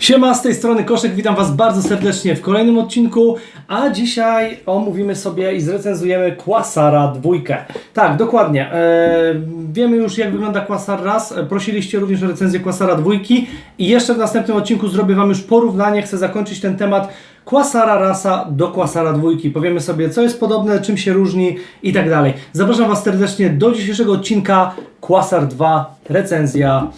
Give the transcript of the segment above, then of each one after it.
Siema, z tej strony Koszek, witam Was bardzo serdecznie w kolejnym odcinku, a dzisiaj omówimy sobie i zrecenzujemy Quasara dwójkę. Tak, dokładnie. E, wiemy już jak wygląda Quasar raz, prosiliście również o recenzję Quasara dwójki i jeszcze w następnym odcinku zrobię Wam już porównanie, chcę zakończyć ten temat Quasara rasa do Quasara dwójki. Powiemy sobie co jest podobne, czym się różni i tak dalej. Zapraszam Was serdecznie do dzisiejszego odcinka Quasar 2 recenzja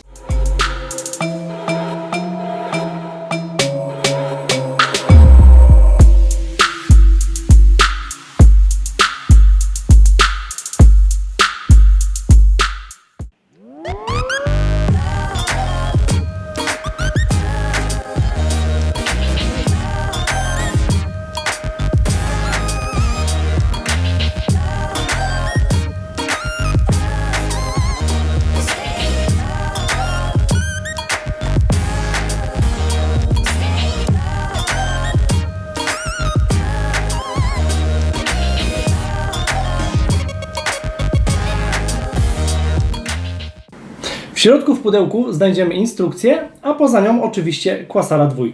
W środku w pudełku znajdziemy instrukcję, a poza nią oczywiście Quasara 2.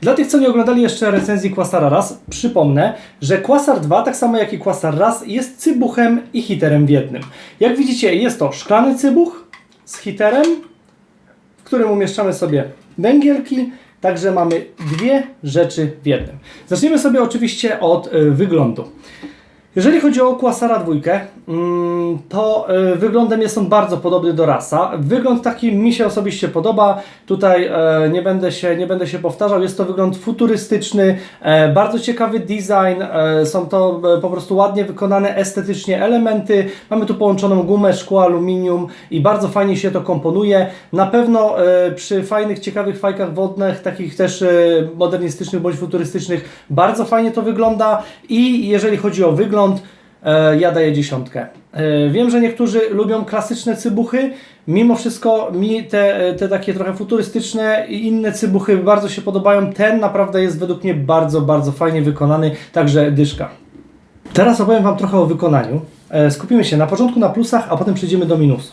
Dla tych, co nie oglądali jeszcze recenzji Quasara raz, przypomnę, że Quasar 2, tak samo jak i Quasar raz, jest cybuchem i hiterem w jednym. Jak widzicie, jest to szklany cybuch z hiterem, w którym umieszczamy sobie węgielki, także mamy dwie rzeczy w jednym. Zaczniemy sobie oczywiście od y, wyglądu. Jeżeli chodzi o Quasara 2, mm, to y, wyglądem jest on bardzo podobny do Rasa. Wygląd taki mi się osobiście podoba. Tutaj e, nie, będę się, nie będę się powtarzał. Jest to wygląd futurystyczny, e, bardzo ciekawy design. E, są to po prostu ładnie wykonane estetycznie elementy. Mamy tu połączoną gumę, szkło, aluminium i bardzo fajnie się to komponuje. Na pewno przy fajnych, ciekawych fajkach wodnych, takich też modernistycznych bądź futurystycznych, bardzo fajnie to wygląda. I jeżeli chodzi o wygląd, E, ja daję dziesiątkę. E, Wiem, że niektórzy lubią klasyczne cybuchy. Mimo wszystko mi te, te takie trochę futurystyczne i inne cybuchy bardzo się podobają. Ten naprawdę jest według mnie bardzo, bardzo fajnie wykonany, także dyszka. Teraz opowiem Wam trochę o wykonaniu. E, Skupimy się na początku na plusach, a potem przejdziemy do minusów.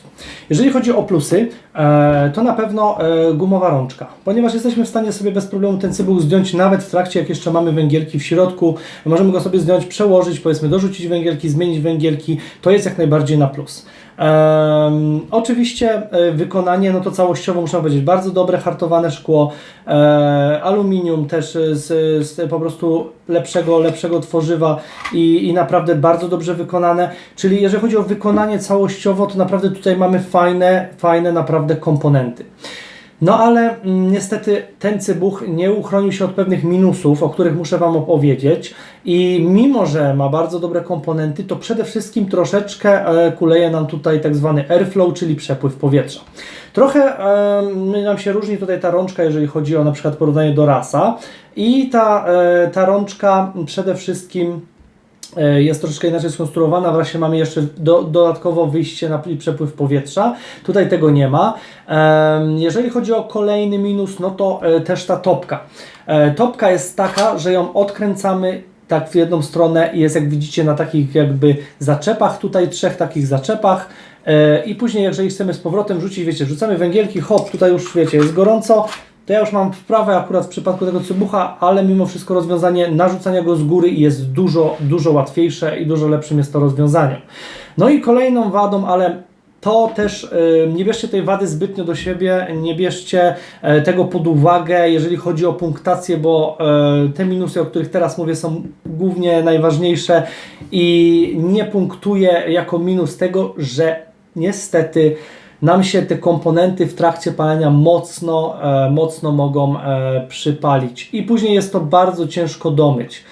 Jeżeli chodzi o plusy, e, to na pewno e, gumowa rączka, ponieważ jesteśmy w stanie sobie bez problemu ten cybuch zdjąć nawet w trakcie, jak jeszcze mamy węgielki w środku. Możemy go sobie zdjąć, przełożyć, powiedzmy dorzucić węgielki, zmienić węgielki. To jest jak najbardziej na plus. Em, oczywiście e, wykonanie, no to całościowo muszę powiedzieć, bardzo dobre, hartowane szkło, e, aluminium też z, z po prostu lepszego, lepszego tworzywa i, i naprawdę bardzo dobrze wykonane. Czyli jeżeli chodzi o wykonanie całościowo, to naprawdę tutaj mamy fajne, fajne naprawdę komponenty. No ale mm, niestety ten cybuch nie uchronił się od pewnych minusów, o których muszę Wam opowiedzieć. I mimo, że ma bardzo dobre komponenty, to przede wszystkim troszeczkę e, kuleje nam tutaj tak zwany airflow, czyli przepływ powietrza. Trochę nam się różni tutaj ta rączka, jeżeli chodzi o na przykład porównanie do rasa. I ta, e, ta rączka przede wszystkim jest troszeczkę inaczej skonstruowana. Wreszcie mamy jeszcze do, dodatkowo wyjście na przepływ powietrza. Tutaj tego nie ma. Jeżeli chodzi o kolejny minus, no to e, też ta topka. E, Topka jest taka, że ją odkręcamy tak w jedną stronę i jest jak widzicie na takich jakby zaczepach, tutaj trzech takich zaczepach. E, I później, jeżeli chcemy z powrotem rzucić, wiecie, rzucamy węgielki, hop, tutaj już wiecie, jest gorąco, to ja już mam wprawę akurat w przypadku tego cybucha, ale mimo wszystko rozwiązanie narzucania go z góry jest dużo, dużo łatwiejsze i dużo lepszym jest to rozwiązaniem. No i kolejną wadą, ale to też nie bierzcie tej wady zbytnio do siebie, nie bierzcie e, tego pod uwagę, jeżeli chodzi o punktację, bo e, te minusy, o których teraz mówię, są głównie najważniejsze i nie punktuję jako minus tego, że niestety nam się te komponenty w trakcie palenia mocno, e, mocno mogą e, przypalić i później jest to bardzo ciężko domyć.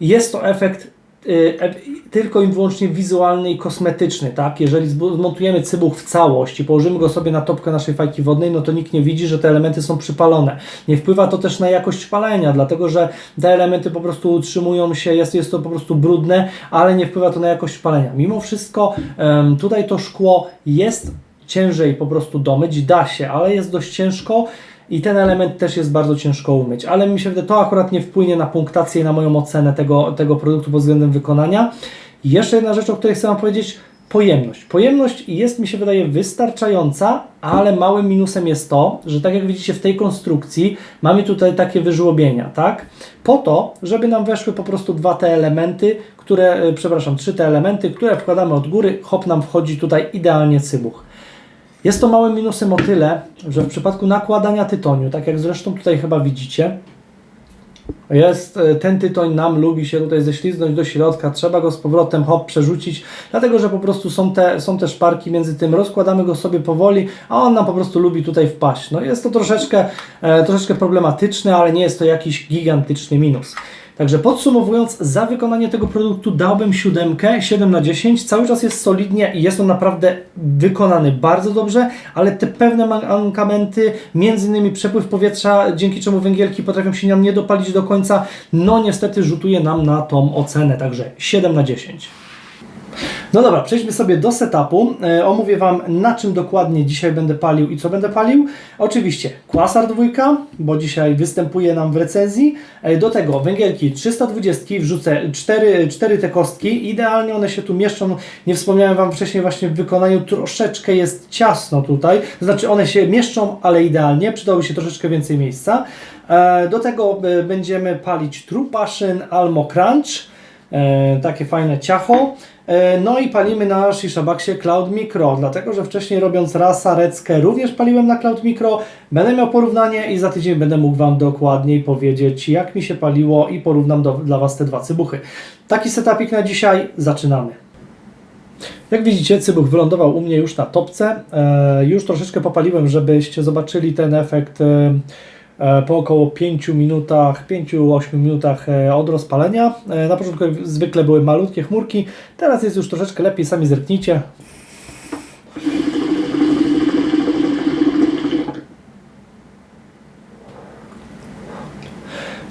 Jest to efekt y, e, tylko i wyłącznie wizualny i kosmetyczny, tak? Jeżeli zmontujemy cybuch w całość i położymy go sobie na topkę naszej fajki wodnej, no to nikt nie widzi, że te elementy są przypalone. Nie wpływa to też na jakość palenia, dlatego że te elementy po prostu utrzymują się, jest, jest to po prostu brudne, ale nie wpływa to na jakość palenia. Mimo wszystko tutaj to szkło jest ciężej po prostu domyć, da się, ale jest dość ciężko. I ten element też jest bardzo ciężko umyć, ale mi się wydaje, to akurat nie wpłynie na punktację i na moją ocenę tego, tego produktu pod względem wykonania. I jeszcze jedna rzecz, o której chcę Wam powiedzieć, pojemność. Pojemność jest, mi się wydaje, wystarczająca, ale małym minusem jest to, że tak jak widzicie w tej konstrukcji, mamy tutaj takie wyżłobienia, tak? Po to, żeby nam weszły po prostu dwa te elementy, które, e, przepraszam, trzy te elementy, które wkładamy od góry, hop nam wchodzi tutaj idealnie cybuch. Jest to małym minusem o tyle, że w przypadku nakładania tytoniu, tak jak zresztą tutaj chyba widzicie, jest e, ten tytoń nam lubi się tutaj ześliznąć do środka, trzeba go z powrotem hop przerzucić, dlatego że po prostu są te, są te szparki między tym, rozkładamy go sobie powoli, a on nam po prostu lubi tutaj wpaść. No jest to troszeczkę, e, troszeczkę problematyczne, ale nie jest to jakiś gigantyczny minus. Także podsumowując, za wykonanie tego produktu dałbym siódemkę, 7 na 10. Cały czas jest solidnie i jest on naprawdę wykonany bardzo dobrze, ale te pewne mankamenty, między innymi przepływ powietrza, dzięki czemu węgielki potrafią się nam nie dopalić do końca, no niestety rzutuje nam na tą ocenę. Także 7 na 10. No dobra, przejdźmy sobie do setupu. E, omówię Wam, na czym dokładnie dzisiaj będę palił i co będę palił. Oczywiście Quasar 2, bo dzisiaj występuje nam w recenzji. E, do tego węgielki 320, wrzucę 4, 4 te kostki. Idealnie one się tu mieszczą. Nie wspomniałem Wam wcześniej właśnie w wykonaniu troszeczkę jest ciasno tutaj. Znaczy one się mieszczą, ale idealnie. Przydałoby się troszeczkę więcej miejsca. E, do tego będziemy palić True Passion Almo Crunch. E, takie fajne ciacho. E, no i palimy na Shishabaksie Cloud Micro, dlatego że wcześniej robiąc Rasa Reckę również paliłem na Cloud Micro. Będę miał porównanie i za tydzień będę mógł Wam dokładniej powiedzieć jak mi się paliło i porównam do, dla Was te dwa cybuchy. Taki setupik na dzisiaj, zaczynamy. Jak widzicie, cybuch wylądował u mnie już na topce. E, już troszeczkę popaliłem, żebyście zobaczyli ten efekt po około 5 minutach, 5-8 minutach e, od rozpalenia. E, na początku zwykle były malutkie chmurki, teraz jest już troszeczkę lepiej, sami zerknijcie.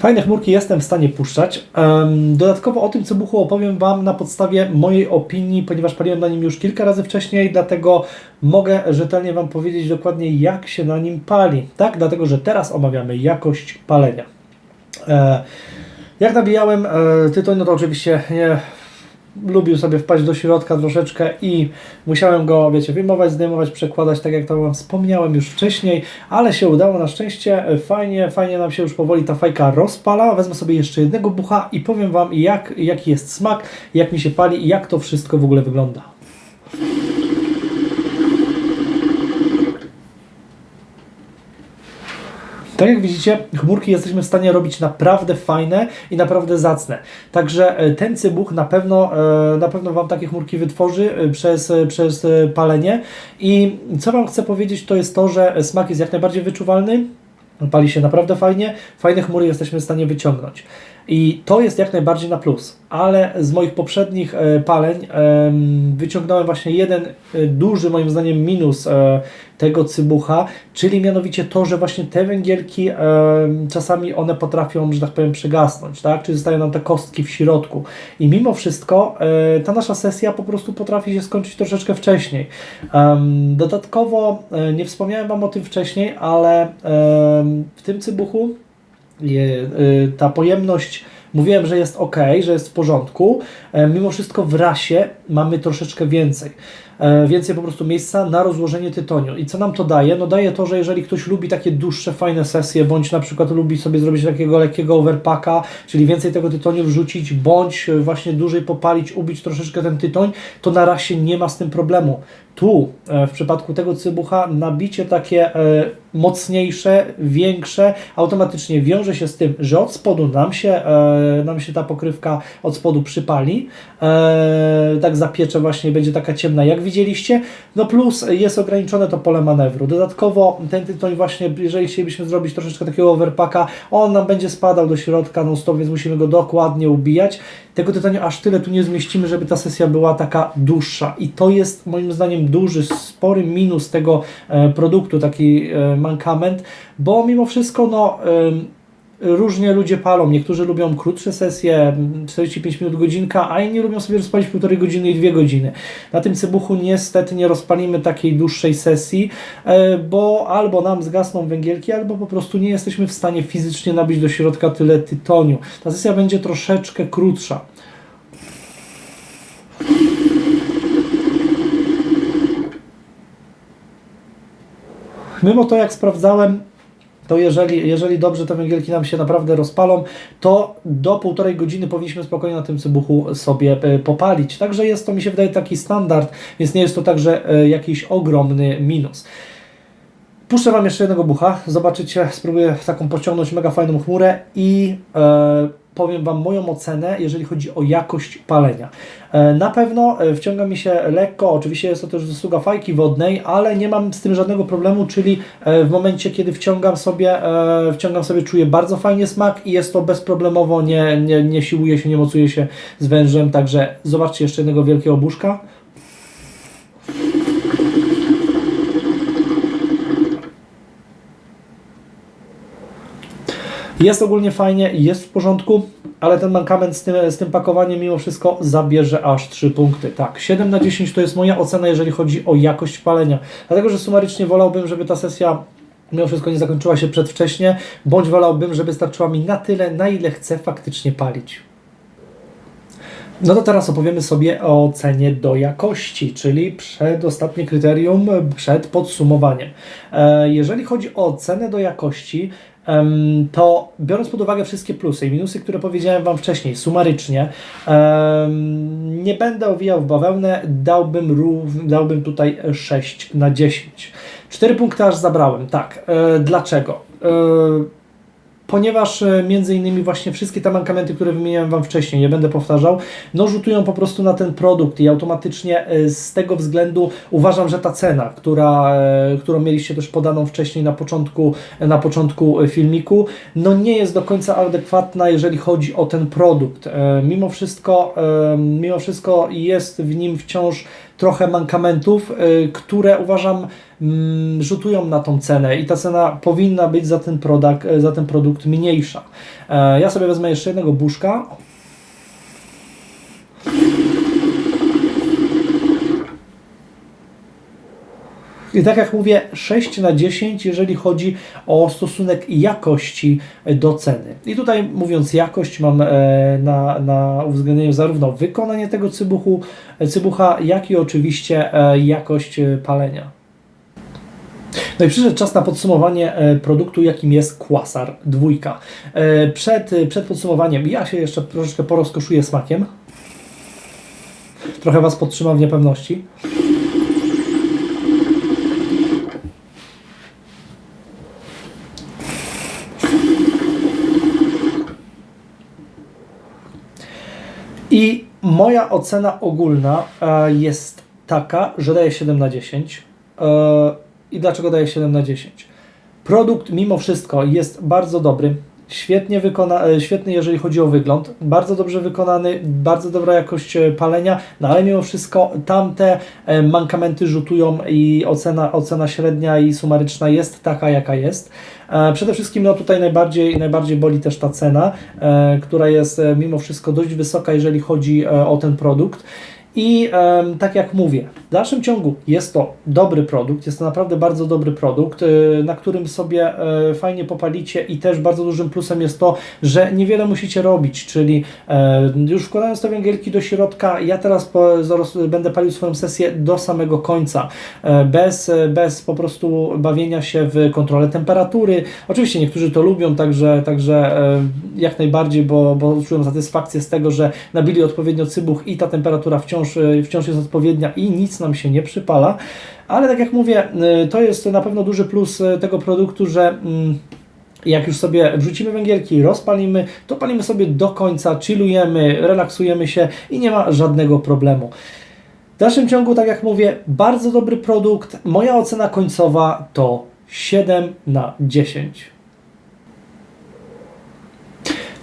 Fajne chmurki jestem w stanie puszczać. Dodatkowo o tym cybuchu opowiem Wam na podstawie mojej opinii, ponieważ paliłem na nim już kilka razy wcześniej, dlatego mogę rzetelnie Wam powiedzieć dokładnie jak się na nim pali. Tak, dlatego że teraz omawiamy jakość palenia. E, jak nabijałem e, tytoń, no to oczywiście nie lubił sobie wpaść do środka troszeczkę i musiałem go, wiecie, wyjmować, zdejmować, przekładać, tak jak to Wam wspomniałem już wcześniej, ale się udało na szczęście, fajnie, fajnie nam się już powoli ta fajka rozpala, wezmę sobie jeszcze jednego bucha i powiem Wam jak, jaki jest smak, jak mi się pali i jak to wszystko w ogóle wygląda. Tak jak widzicie, chmurki jesteśmy w stanie robić naprawdę fajne i naprawdę zacne. Także e, ten cybuch na pewno, e, na pewno Wam takie chmurki wytworzy e, przez, przez palenie. I co Wam chcę powiedzieć, to jest to, że smak jest jak najbardziej wyczuwalny, pali się naprawdę fajnie, fajne chmury jesteśmy w stanie wyciągnąć. I to jest jak najbardziej na plus, ale z moich poprzednich paleń wyciągnąłem właśnie jeden duży moim zdaniem minus tego cybucha, czyli mianowicie to, że właśnie te węgielki e, czasami one potrafią, że tak powiem, przegasnąć, tak? Czy zostają nam te kostki w środku. I mimo wszystko e, ta nasza sesja po prostu potrafi się skończyć troszeczkę wcześniej. E, dodatkowo, nie wspomniałem Wam o tym wcześniej, ale w tym cybuchu ta pojemność Mówiłem, że jest ok, że jest w porządku. Mimo wszystko w rasie mamy troszeczkę więcej. E, więcej po prostu miejsca na rozłożenie tytoniu. I co nam to daje? No daje to, że jeżeli ktoś lubi takie dłuższe, fajne sesje, bądź na przykład lubi sobie zrobić takiego lekkiego overpacka, czyli więcej tego tytoniu wrzucić, bądź właśnie dłużej popalić, ubić troszeczkę ten tytoń, to na razie nie ma z tym problemu. Tu e, w przypadku tego cybucha nabicie takie e, mocniejsze, większe, automatycznie wiąże się z tym, że od spodu nam się, nam się ta pokrywka od spodu przypali, tak zapiecze właśnie, będzie taka ciemna jak widzieliście, no plus jest ograniczone to pole manewru. Dodatkowo ten tytoń właśnie, jeżeli chcielibyśmy zrobić troszeczkę takiego overpacka, on nam będzie spadał do środka non stop, więc musimy go dokładnie ubijać. Tego tytoniu aż tyle tu nie zmieścimy, żeby ta sesja była taka dłuższa i to jest moim zdaniem duży, spory minus tego e, produktu, taki e, mankament, bo mimo wszystko no różnie ludzie palą. Niektórzy lubią krótsze sesje, 45 minut, godzinka, a inni lubią sobie rozpalić półtorej godziny i dwie godziny. Na tym cybuchu niestety nie rozpalimy takiej dłuższej sesji, e, bo albo nam zgasną węgielki, albo po prostu nie jesteśmy w stanie fizycznie nabić do środka tyle tytoniu. Ta sesja będzie troszeczkę krótsza. Mimo to, jak sprawdzałem, to jeżeli, jeżeli dobrze te węgielki nam się naprawdę rozpalą, to do półtorej godziny powinniśmy spokojnie na tym cybuchu sobie e, popalić. Także jest to, mi się wydaje, taki standard, więc nie jest to także e, jakiś ogromny minus. Puszczę Wam jeszcze jednego bucha, zobaczycie, spróbuję taką pociągnąć mega fajną chmurę i e, powiem Wam moją ocenę, jeżeli chodzi o jakość palenia. E, na pewno e, wciąga mi się lekko, oczywiście jest to też zasługa fajki wodnej, ale nie mam z tym żadnego problemu, czyli e, w momencie, kiedy wciągam sobie, wciągam sobie, czuję bardzo fajnie smak i jest to bezproblemowo, nie, nie, nie siłuje się, nie mocuje się z wężem, także zobaczcie jeszcze jednego wielkiego buszka. Jest ogólnie fajnie, jest w porządku, ale ten mankament z tym, z tym pakowaniem mimo wszystko zabierze aż 3 punkty. Tak, 7 na 10 to jest moja ocena, jeżeli chodzi o jakość palenia. Dlatego, że sumarycznie wolałbym, żeby ta sesja mimo wszystko nie zakończyła się przedwcześnie, bądź wolałbym, żeby starczyła mi na tyle, na ile chcę faktycznie palić. No to teraz opowiemy sobie o cenie do jakości, czyli przedostatnie kryterium przed podsumowaniem. E, Jeżeli chodzi o cenę do jakości, to biorąc pod uwagę wszystkie plusy i minusy, które powiedziałem Wam wcześniej, sumarycznie, nie będę owijał w bawełnę, dałbym, dałbym tutaj 6 na 10. 4 punkty aż zabrałem, tak. E, Dlaczego? Ponieważ e, między innymi właśnie wszystkie te mankamenty, które wymieniałem Wam wcześniej, nie będę powtarzał, no rzutują po prostu na ten produkt i automatycznie e, z tego względu uważam, że ta cena, która, e, którą mieliście też podaną wcześniej na początku, na początku filmiku, no nie jest do końca adekwatna, jeżeli chodzi o ten produkt. Mimo wszystko, mimo wszystko jest w nim wciąż trochę mankamentów, które uważam rzutują na tą cenę i ta cena powinna być za ten, produkt, za ten produkt mniejsza. E, Ja sobie wezmę jeszcze jednego buszka. I tak jak mówię, 6 na 10, jeżeli chodzi o stosunek jakości do ceny. I tutaj mówiąc jakość, mam e, na, na uwzględnieniu zarówno wykonanie tego cybuchu, cybucha, jak i oczywiście e, jakość e, palenia. No i przyszedł czas na podsumowanie e, produktu, jakim jest Quasar 2. E, Przed, przed podsumowaniem ja się jeszcze troszeczkę porozkoszuję smakiem. Trochę Was podtrzymam w niepewności. I moja ocena ogólna e, jest taka, że daję 7 na 10. I dlaczego daję 7 na 10? Produkt mimo wszystko jest bardzo dobry. Świetnie wykona, e, świetny, jeżeli chodzi o wygląd, bardzo dobrze wykonany, bardzo dobra jakość e, palenia, no ale mimo wszystko tamte e, mankamenty rzutują i ocena, ocena średnia i sumaryczna jest taka, jaka jest. Przede wszystkim no tutaj najbardziej, najbardziej boli też ta cena, która jest mimo wszystko dość wysoka, jeżeli chodzi o ten produkt. I tak jak mówię, w dalszym ciągu jest to dobry produkt, jest to naprawdę bardzo dobry produkt, y, na którym sobie e, fajnie popalicie i też bardzo dużym plusem jest to, że niewiele musicie robić, czyli e, już wkładając te węgielki do środka, ja teraz po, zaraz będę palił swoją sesję do samego końca, e, bez, bez po prostu bawienia się w kontrolę temperatury. Oczywiście niektórzy to lubią, także, także jak najbardziej, bo, bo czują satysfakcję z tego, że nabili odpowiednio cybuch i ta temperatura wciąż, e, wciąż jest odpowiednia i nic nam się nie przypala. Ale tak jak mówię, e, to jest na pewno duży plus e, tego produktu, że mm, jak już sobie wrzucimy węgielki, rozpalimy, to palimy sobie do końca, chillujemy, relaksujemy się i nie ma żadnego problemu. W dalszym ciągu, tak jak mówię, bardzo dobry produkt. Moja ocena końcowa to 7 na 10.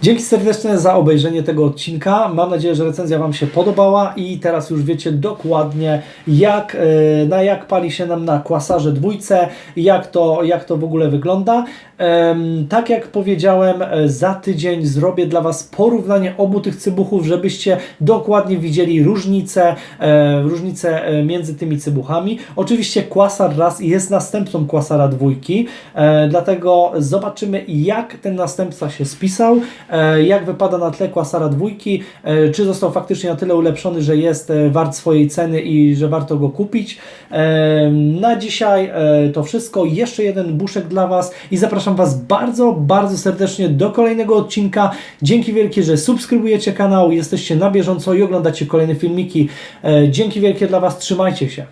Dzięki serdeczne za obejrzenie tego odcinka. Mam nadzieję, że recenzja Wam się podobała i teraz już wiecie dokładnie jak, e, na jak pali się nam na kwasarze dwójce, jak to, jak to w ogóle wygląda. Tak jak powiedziałem, e, za tydzień zrobię dla Was porównanie obu tych cybuchów, żebyście dokładnie widzieli różnicę, e, różnicę e, między tymi cybuchami. Oczywiście Quasar raz jest następcą Quasara dwójki, dlatego zobaczymy jak ten następca się spisał. jak wypada na tle Quasara dwójki, czy został faktycznie na tyle ulepszony, że jest wart swojej ceny i że warto go kupić. Na dzisiaj to wszystko. Jeszcze jeden buszek dla Was i zapraszam Was bardzo, bardzo serdecznie do kolejnego odcinka. Dzięki wielkie, że subskrybujecie kanał, jesteście na bieżąco i oglądacie kolejne filmiki. E, Dzięki wielkie dla Was, trzymajcie się.